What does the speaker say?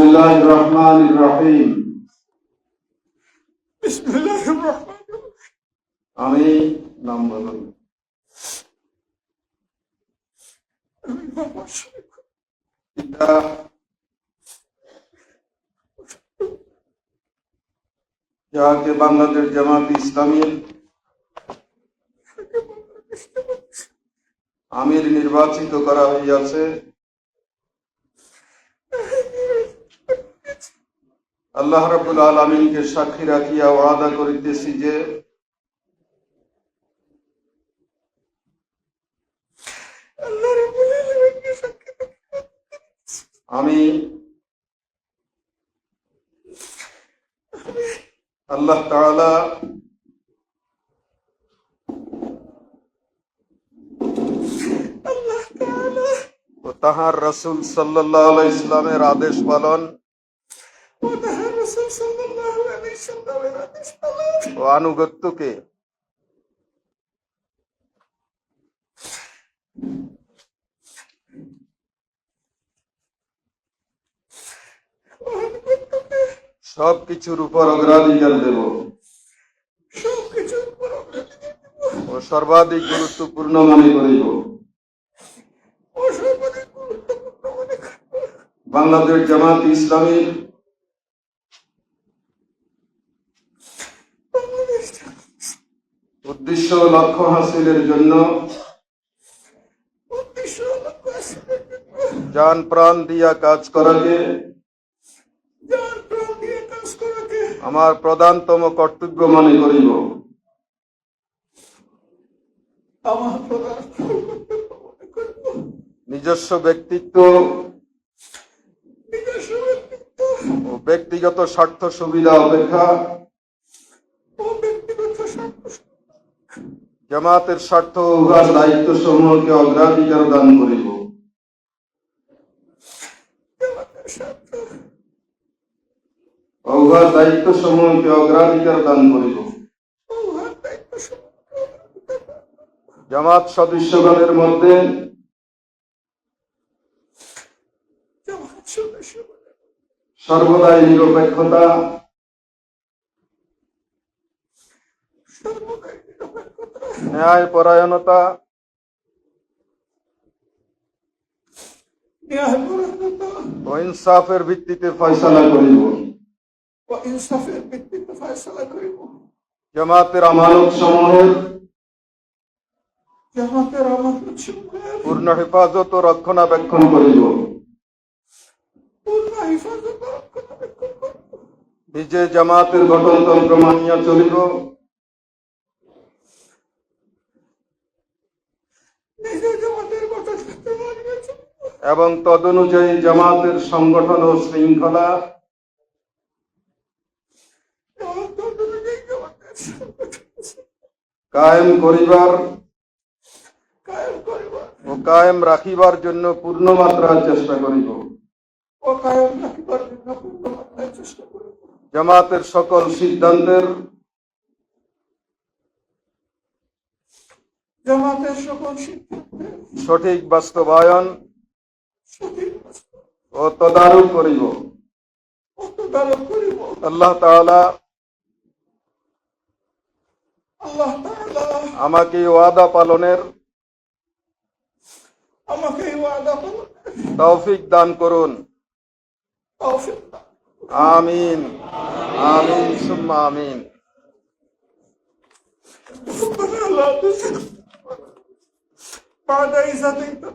الله الرحمن الرحيم بسم الله الرحمن الرحيم আমি নাম বলুন পিতা যাহাকে বাংলাদেশ জামাত ইসলামী আমির নির্বাচিত করা হইয়াছে আল্লাহ রাবুল আলমিনকে সাক্ষী রাখিয়া ওয়াদা করিতেছি যে আমি আল্লাহ তাআলা আল্লাহ তাআলা ও তাহার রসুল সাল্লাহ ইসলামের আদেশ পালন ও আনুগত্যকে। সবকিছুর উপর অগ্রাধিকার দেব। ও সর্বাধিক গুরুত্বপূর্ণ মনে করিব। বাংলাদেশ জামাত ইসলামীর উদ্দেশ্য লক্ষ্য হাসিলের জন্য যান প্রাণ দিয়া কাজ করাকে আমার প্রধানতম কর্তব্য মনে করিব। নিজস্ব ব্যক্তিত্ব নিজস্ব ব্যক্তিত্ব। ও ব্যক্তিগত স্বার্থ সুবিধা অপেক্ষা ও ব্যক্তিগত স্বার্থ জামাতের স্বার্থ উহার দায়িত্ব সমূহকে অগ্রাধিকার দান করিব। উহার দায়িত্ব সমূহকে অগ্রাধিকার দান করিব। জামাত সদস্যগণের মধ্যে সর্বদাই নিরপেক্ষতা ন্যায় পরায়ণতা ও ইনসাফের ভিত্তিতে ফয়সালা করিব। ও ইনসাফের ভিত্তিতে ফয়সালা করিব। জামাতের আমানত সমূহের জামাতের আমানত সমূহের পূর্ণ হেফাজত ও রক্ষণাবেক্ষণ করিব। পূর্ণ হিফাজত ও রক্ষণাবেক্ষণ করিব। নিজে জামাতের গঠনতন্ত্র মানিয়া চলিব নিজে জামাতের কথা সাথে মানিয়ে চলিব এবং তদনুযায়ী জামাতের সংগঠন ও শৃঙ্খলা কায়েম করিবার ও কায়েম রাখিবার জন্য পূর্ণ মাত্রার চেষ্টা করিব। ও কায়েম রাখিবার জন্য পূর্ণ মাত্রায় চেষ্টা করিব। জামাতের সকল সিদ্ধান্তের জামাতের সকল সিদ্ধান্তের সঠিক বাস্তবায়ন সঠিক ও তদারক করিব অন্তর্ধারণ করিব আল্লাহ তাআলা আল্লাহ তাআলা আমাকে এই ওয়াদা পালনের আমাকে এই ওয়াদা পালনের তৌফিক দান করুন তৌফিক দান আমিন আমিন সুম্মা আমিন ربنا لا تزغ Padre, exatamente.